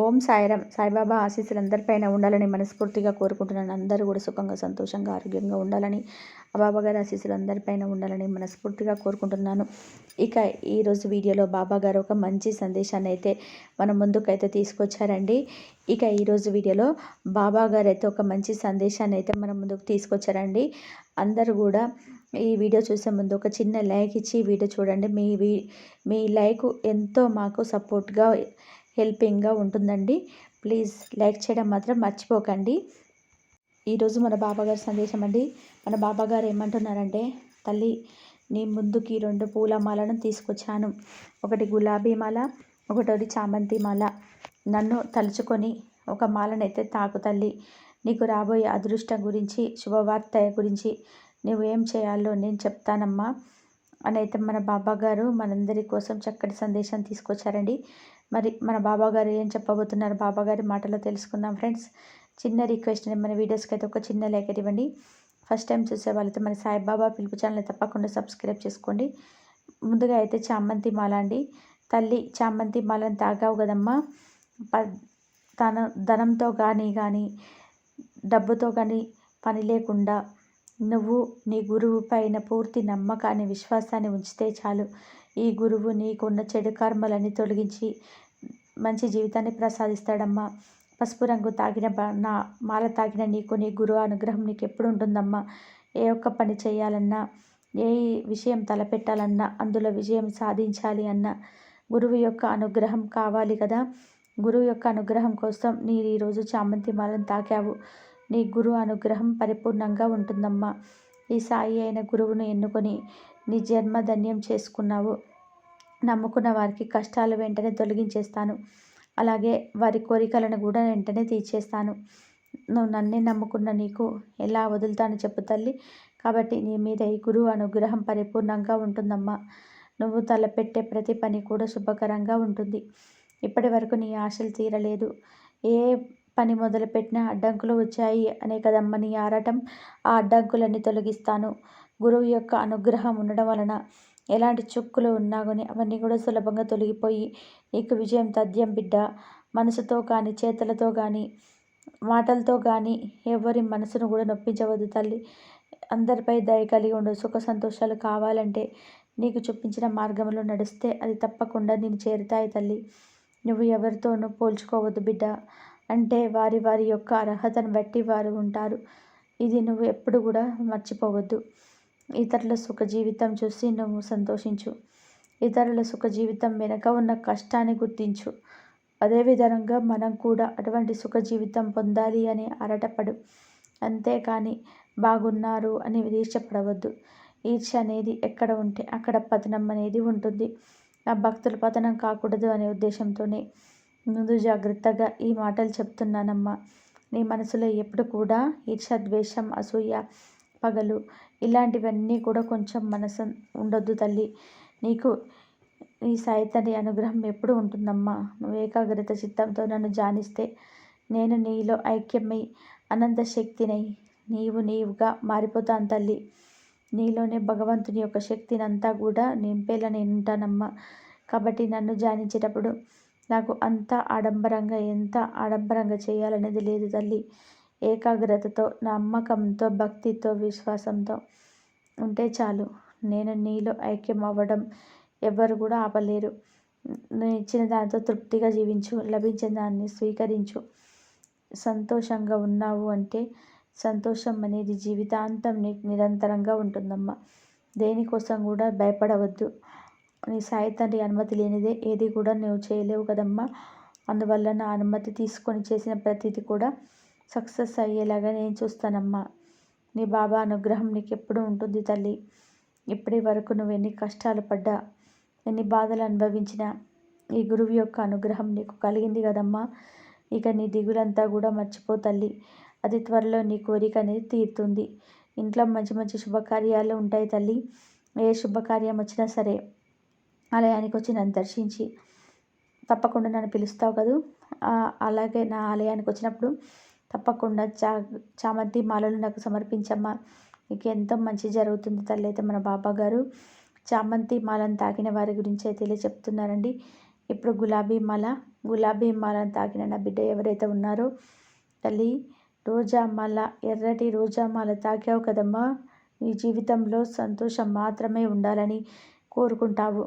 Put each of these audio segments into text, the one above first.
ఓం సాయిరామ్. సాయిబాబా ఆశీస్సులు అందరిపైన ఉండాలని మనస్ఫూర్తిగా కోరుకుంటున్నాను. అందరూ కూడా సుఖంగా సంతోషంగా ఆరోగ్యంగా ఉండాలని ఆ బాబా గారి ఆశీస్సులు అందరిపైన ఉండాలని మనస్ఫూర్తిగా కోరుకుంటున్నాను. ఇక ఈరోజు వీడియోలో బాబా గారు ఒక మంచి సందేశాన్ని అయితే మన ముందుకైతే తీసుకొచ్చారండి. ఇక ఈరోజు వీడియోలో బాబా గారు అయితే ఒక మంచి సందేశాన్ని అయితే మన ముందుకు తీసుకొచ్చారండి. అందరూ కూడా ఈ వీడియో చూసే ముందు ఒక చిన్న లైక్ ఇచ్చి వీడియో చూడండి. మీ మీ లైక్ ఎంతో మాకు సపోర్ట్గా హెల్పింగ్గా ఉంటుందండి. ప్లీజ్ లైక్ చేయడం మాత్రం మర్చిపోకండి. ఈరోజు మన బాబాగారి సందేశం అండి. మన బాబాగారు ఏమంటున్నారంటే తల్లి నీ ముందుకి రెండు పూల మాలను తీసుకొచ్చాను. ఒకటి గులాబీ మాల ఒకటి చామంతి మాల. నన్ను తలుచుకొని ఒక మాలనైతే తాకు తల్లి. నీకు రాబోయే అదృష్టం గురించి శుభవార్త గురించి నువ్వు ఏం చేయాలో నేను చెప్తానమ్మా. అని అయితే మన బాబా గారు మనందరి కోసం చక్కటి సందేశం తీసుకొచ్చారండి. మరి మన బాబా గారు ఏం చెప్పబోతున్నారు? బాబా గారి మాటలో తెలుసుకుందాం ఫ్రెండ్స్. చిన్న రిక్వెస్ట్ మన వీడియోస్కి అయితే ఒక చిన్న లేఖ ఇవ్వండి. ఫస్ట్ టైం చూసే వాళ్ళైతే మన సాయిబాబా పిలుపు ఛానల్ తప్పకుండా సబ్స్క్రైబ్ చేసుకోండి. ముందుగా అయితే చామంతి మాల అండి. తల్లి చామంతి మాలను తాగావు కదమ్మా. తన ధనంతో కానీ కానీ డబ్బుతో కానీ పని లేకుండా నువ్వు నీ గురువు పైన పూర్తి నమ్మకాన్ని విశ్వాసాన్ని ఉంచితే చాలు. ఈ గురువు నీకున్న చెడు కర్మలని తొలగించి మంచి జీవితాన్ని ప్రసాదిస్తాడమ్మా. పసుపు రంగు తాగిన నా మాల తాగిన నీకు నీ గురువు అనుగ్రహం నీకు ఎప్పుడు ఉంటుందమ్మా. ఏ ఒక్క పని చేయాలన్నా ఏ విషయం తలపెట్టాలన్నా అందులో విజయం సాధించాలి అన్న గురువు యొక్క అనుగ్రహం కావాలి కదా. గురువు యొక్క అనుగ్రహం కోసం నీ ఈరోజు చామంతి మాలను తాకావు. నీ గురువు అనుగ్రహం పరిపూర్ణంగా ఉంటుందమ్మా. ఈ సాయి అయిన గురువును ఎన్నుకొని నీ జన్మ ధన్యం చేసుకున్నావు. నమ్ముకున్న వారికి కష్టాలు వెంటనే తొలగించేస్తాను. అలాగే వారి కోరికలను కూడా వెంటనే తీర్చేస్తాను. నువ్వు నన్నే నమ్ముకున్న నీకు ఎలా వదులుతాను చెప్పు తల్లి. కాబట్టి నీ మీద ఈ గురువు అనుగ్రహం పరిపూర్ణంగా ఉంటుందమ్మా. నువ్వు తలపెట్టే ప్రతి పని కూడా శుభకరంగా ఉంటుంది. ఇప్పటి వరకు నీ ఆశలు తీరలేదు. ఏ పని మొదలుపెట్టిన అడ్డంకులు వచ్చాయి. అనే కదమ్మ నీ ఆరాటం ఆ అడ్డంకులన్నీ తొలగిస్తాను. గురువు యొక్క అనుగ్రహం ఉండడం వలన ఎలాంటి చుక్కులు ఉన్నా కానీ అవన్నీ కూడా సులభంగా తొలగిపోయి నీకు విజయం తథ్యం బిడ్డ. మనసుతో కానీ చేతులతో కానీ మాటలతో కానీ ఎవరి మనసును కూడా నొప్పించవద్దు తల్లి. అందరిపై దయ కలిగి ఉండు. సుఖ సంతోషాలు కావాలంటే నీకు చూపించిన మార్గంలో నడిస్తే అది తప్పకుండా నేను చేరుతాయి తల్లి. నువ్వు ఎవరితోనూ పోల్చుకోవద్దు బిడ్డ. అంటే వారి వారి యొక్క అర్హతను బట్టి వారు ఉంటారు. ఇది నువ్వు ఎప్పుడు కూడా మర్చిపోవద్దు. ఇతరుల సుఖ జీవితం చూసి నువ్వు సంతోషించు. ఇతరుల సుఖ జీవితం వెనక ఉన్న కష్టాన్ని గుర్తించు. అదేవిధంగా మనం కూడా అటువంటి సుఖ జీవితం పొందాలి అని అరటపడు. అంతేకాని బాగున్నారు అని ఈర్ష్యపడవద్దు ఈర్ష్య అనేది ఎక్కడ ఉంటే అక్కడ పతనం అనేది ఉంటుంది. ఆ భక్తులు పతనం కాకూడదు అనే ఉద్దేశంతోనే ముందు జాగ్రత్తగా ఈ మాటలు చెప్తున్నానమ్మా. నీ మనసులో ఎప్పుడు కూడా ఈర్ష ద్వేషం అసూయ పగలు ఇలాంటివన్నీ కూడా కొంచెం మనసు ఉండొద్దు తల్లి. నీకు నీ సాయి అనుగ్రహం ఎప్పుడు ఉంటుందమ్మా? నువ్వు ఏకాగ్రత చిత్తంతో నన్ను జానిస్తే నేను నీలో ఐక్యమై అనంత శక్తినై నీవు నీవుగా మారిపోతాను తల్లి. నీలోనే భగవంతుని యొక్క శక్తిని అంతా కూడా నింపేలా నేను ఉంటానమ్మా కాబట్టి నన్ను జానించేటప్పుడు నాకు అంత ఆడంబరంగా ఎంత ఆడంబరంగా చేయాలనేది లేదు తల్లి. ఏకాగ్రతతో నమ్మకంతో భక్తితో విశ్వాసంతో ఉంటే చాలు. నేను నీలో ఐక్యం అవ్వడం ఎవ్వరు కూడా ఆపలేరు. నేను ఇచ్చిన దానితో తృప్తిగా జీవించు లభించిన దాన్ని స్వీకరించు. సంతోషంగా ఉన్నావు అంటే సంతోషం అనేది జీవితాంతం నీకు నిరంతరంగా ఉంటుందమ్మా. దేనికోసం కూడా భయపడవద్దు. నీ సాయి తండ్రి అనుమతి లేనిదే ఏది కూడా నువ్వు చేయలేవు కదమ్మా. అందువల్ల నా అనుమతి తీసుకొని చేసిన ప్రతిదీ కూడా సక్సెస్ అయ్యేలాగా నేను చూస్తానమ్మా. నీ బాబా అనుగ్రహం నీకు ఎప్పుడు ఉంటుంది తల్లి. ఇప్పటి వరకు నువ్వు ఎన్ని కష్టాలు పడ్డా ఎన్ని బాధలు అనుభవించినా ఈ గురువు యొక్క అనుగ్రహం నీకు కలిగింది కదమ్మా. ఇక నీ దిగులంతా కూడా మర్చిపో తల్లి. అది త్వరలో నీ కోరిక అనేది తీరుతుంది. ఇంట్లో మంచి మంచి శుభకార్యాలు ఉంటాయి తల్లి. ఏ శుభకార్యం వచ్చినా సరే ఆలయానికి వచ్చి నన్ను దర్శించి తప్పకుండా నన్ను పిలుస్తావు కదూ. అలాగే నా ఆలయానికి వచ్చినప్పుడు తప్పకుండా చా చామంతి మాలలు నాకు సమర్పించమ్మా. నీకు ఎంతో మంచి జరుగుతుంది తల్లి అయితే మన బాబా గారు. చామంతి మాలను తాకిన వారి గురించి అయితే ఇలా చెప్తున్నారండి. ఇప్పుడు గులాబీ మాల గులాబీ మాలను తాకిన నా బిడ్డ ఎవరైతే ఉన్నారో తల్లి రోజా మాల ఎర్రటి రోజా మాల తాకావు కదమ్మా. నీ జీవితంలో సంతోషం మాత్రమే ఉండాలని కోరుకుంటావు.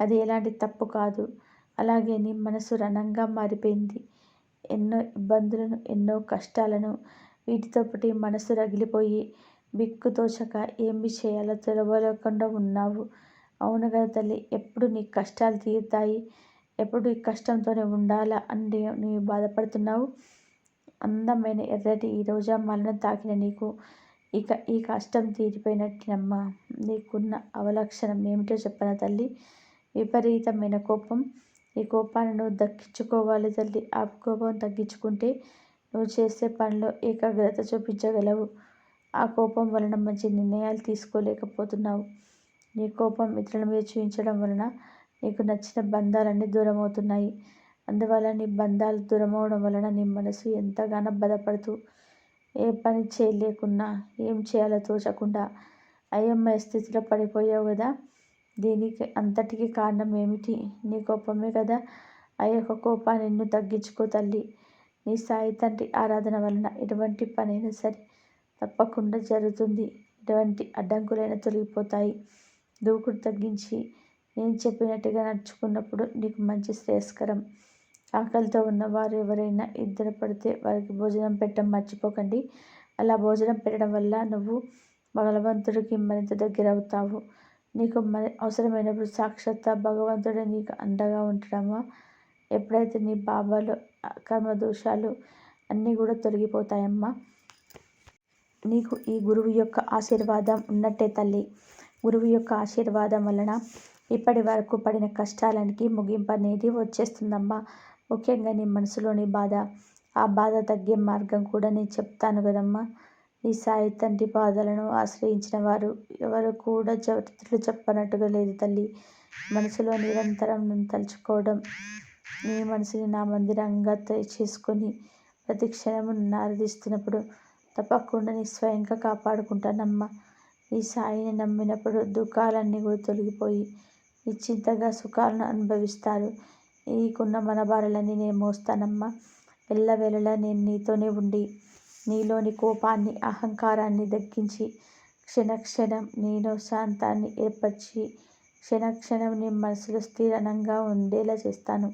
అది ఎలాంటి తప్పు కాదు. అలాగే నీ మనసు రణంగా మారిపోయింది. ఎన్నో ఇబ్బందులను ఎన్నో కష్టాలను వీటితో పాటు మనసు రగిలిపోయి బిక్కుతోచక ఏమి చేయాలో తెలవలేకుండా ఉన్నావు. అవును కదా తల్లి ఎప్పుడు నీ కష్టాలు తీరుతాయి? ఎప్పుడు ఈ కష్టంతోనే ఉండాలా అని నీవు బాధపడుతున్నావు? అందమైన ఎర్రటి ఈ రోజా మాలను తాకిన నీకు ఇక ఈ కష్టం తీరిపోయినట్టేనమ్మా. నీకున్న అవలక్షణం ఏమిటో చెప్పన తల్లి? విపరీతమైన కోపం. ఈ కోపాన్ని నువ్వు దక్కించుకోవాలి తల్లి. ఆ కోపం తగ్గించుకుంటే నువ్వు చేసే పనిలో ఏకాగ్రత చూపించగలవు. ఆ కోపం వలన మంచి నిర్ణయాలు తీసుకోలేకపోతున్నావు. నీ కోపం ఇతరుల మీద చూపించడం వలన నీకు నచ్చిన బంధాలన్నీ దూరం అవుతున్నాయి అందువల్ల నీ బంధాలు దూరం అవడం వలన నీ మనసు ఎంతగానో బాధపడుతూ ఏ పని చేయలేకున్నా ఏం చేయాలో తోచకుండా అయోమయ స్థితిలో పడిపోయావు కదా. దీనికి అంతటికి కారణం ఏమిటి? నీ కోపమే కదా? ఆ యొక్క కోపాన్ని నిన్ను తగ్గించుకో తల్లి. నీ సాయి తండ్రి ఆరాధన వలన ఎటువంటి పనైనా సరే తప్పకుండా జరుగుతుంది. ఎటువంటి అడ్డంకులైనా తొలగిపోతాయి. దూకుడు తగ్గించి నేను చెప్పినట్టుగా నడుచుకున్నప్పుడు నీకు మంచి శ్రేయస్కరం. ఆకలితో ఉన్నవారు ఎవరైనా ఇద్దరు పడితే వారికి భోజనం పెట్టడం మర్చిపోకండి. అలా భోజనం పెట్టడం వల్ల నువ్వు భగవంతుడికి మరింత దగ్గర అవుతావు నీకు మరి అవసరమైనప్పుడు సాక్షాత్ భగవంతుడే నీకు అండగా ఉంటాడమ్మా ఎప్పుడైతే నీ బాబాలు కర్మ దోషాలు అన్నీ కూడా తొలగిపోతాయమ్మా. నీకు ఈ గురువు యొక్క ఆశీర్వాదం ఉన్నట్టే తల్లి. గురువు యొక్క ఆశీర్వాదం వలన ఇప్పటి వరకు పడిన కష్టాలనికి ముగింపు అనేది వచ్చేస్తుందమ్మా. ముఖ్యంగా నీ మనసులోని బాధ. ఆ బాధ తగ్గే మార్గం కూడా నేను చెప్తాను కదమ్మా. ఈ సాయి తండ్రి బాధలను ఆశ్రయించిన వారు ఎవరు కూడా చరిత్రలు చెప్పనట్టుగా లేదు తల్లి. మనసులో నిరంతరం నన్ను తలుచుకోవడం. నీ మనసుని నా మందిరంగా చేసుకొని ప్రతి క్షణము ఆరాధిస్తున్నప్పుడు తప్పకుండా నీ స్వయంగా కాపాడుకుంటానమ్మా. ఈ సాయిని నమ్మినప్పుడు దుఃఖాలన్నీ కూడా తొలగిపోయి నిశ్చింతగా సుఖాలను అనుభవిస్తారు. నీకున్న మనబారలన్నీ నేను మోస్తానమ్మా. ఎల్లవేళలా నేను నీతోనే ఉండి నీలోని కోపాన్ని అహంకారాన్ని దగ్గించి క్షణక్షణం నేను శాంతాన్ని ఏర్పరిచి క్షణక్షణం నీ మనసులో స్థిరంగా ఉండేలా చేస్తాను.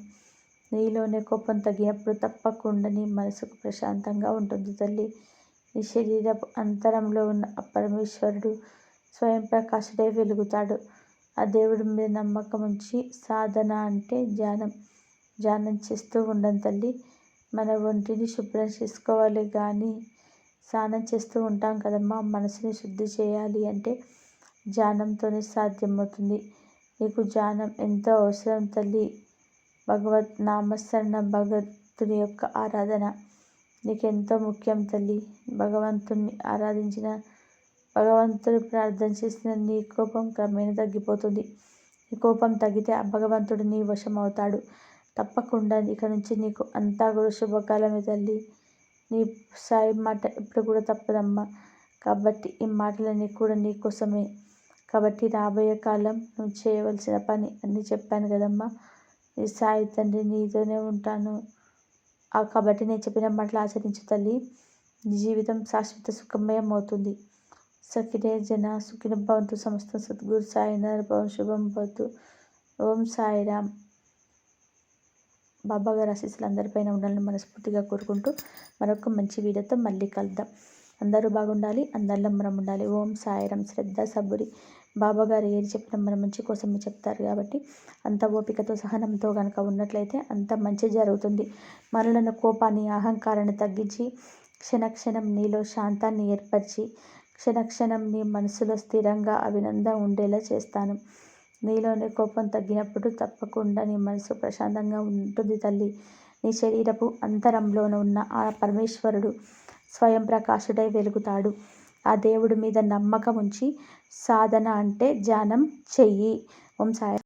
నీలోనే కోపం తగ్గినప్పుడు తప్పకుండా నీ మనసుకు ప్రశాంతంగా ఉంటుంది తల్లి. నీ శరీరపు అంతరంలో ఉన్న పరమేశ్వరుడు స్వయం ప్రకాశుడే వెలుగుతాడు. ఆ దేవుడి మీద నమ్మకం ఉంచి సాధన అంటే ధ్యానం. ధ్యానం చేస్తూ ఉండను తల్లి. మన ఒంటిని శుభ్రం చేసుకోవాలి కానీ స్నానం చేస్తూ ఉంటాం కదమ్మా. మనసుని శుద్ధి చేయాలి అంటే ధ్యానంతోనే సాధ్యమవుతుంది. నీకు ధ్యానం ఎంతో అవసరం తల్లి. భగవత్ నామస్మరణ భగవంతుని యొక్క ఆరాధన నీకు ఎంతో ముఖ్యం తల్లి. భగవంతుని ఆరాధించిన భగవంతుడు ప్రార్థన చేసిన నీ కోపం క్రమేణా తగ్గిపోతుంది. నీ కోపం తగ్గితే ఆ భగవంతుడు నీ వశం అవుతాడు తప్పకుండా ఇక నుంచి నీకు అంతా కూడా శుభకాలమే తల్లి. నీ సాయి మాట ఎప్పుడు కూడా తప్పదమ్మా. కాబట్టి ఈ మాటలన్నీ కూడా నీ కోసమే. కాబట్టి రాబోయే కాలం నువ్వు చేయవలసిన పని అన్నీ చెప్పాను కదమ్మా. నీ సాయి తండ్రి నీతోనే ఉంటాను. కాబట్టి నేను చెప్పిన మాటలు ఆచరించు తల్లి. నీ జీవితం శాశ్వత సుఖమయం అవుతుంది. సఖినే జన సుఖిన భవంతు సమస్త సద్గురు సాయినాథ్ భవం శుభం భవతు. ఓం సాయిరామ్. బాబా గారి ఆశీస్సులు అందరిపైన ఉండాలని మనస్ఫూర్తిగా కోరుకుంటూ మరొక మంచి వీడియోతో మళ్ళీ కలుద్దాం. అందరూ బాగుండాలి అందరిలో మనం ఉండాలి. ఓం సాయరం శ్రద్ధ సబ్బురి. బాబా గారు ఏది చెప్పినా మన మంచి కోసమే చెప్తారు కాబట్టి అంత ఓపికతో సహనంతో కనుక ఉన్నట్లయితే అంత మంచి జరుగుతుంది. మనలను కోపాన్ని అహంకారాన్ని తగ్గించి క్షణక్షణం నీలో శాంతాన్ని ఏర్పరిచి క్షణక్షణం నీ మనసులో స్థిరంగా అభినందన ఉండేలా చేస్తాను. నీలోని కోపం తగ్గినప్పుడు తప్పకుండా నీ మనసు ప్రశాంతంగా ఉంటుంది తల్లి. నీ శరీరపు అంతరంలోన ఉన్న ఆ పరమేశ్వరుడు స్వయం ప్రకాశుడై వెలుగుతాడు. ఆ దేవుడి మీద నమ్మకం ఉంచి సాధన అంటే ధ్యానం చెయ్యి. ఓం సాయి.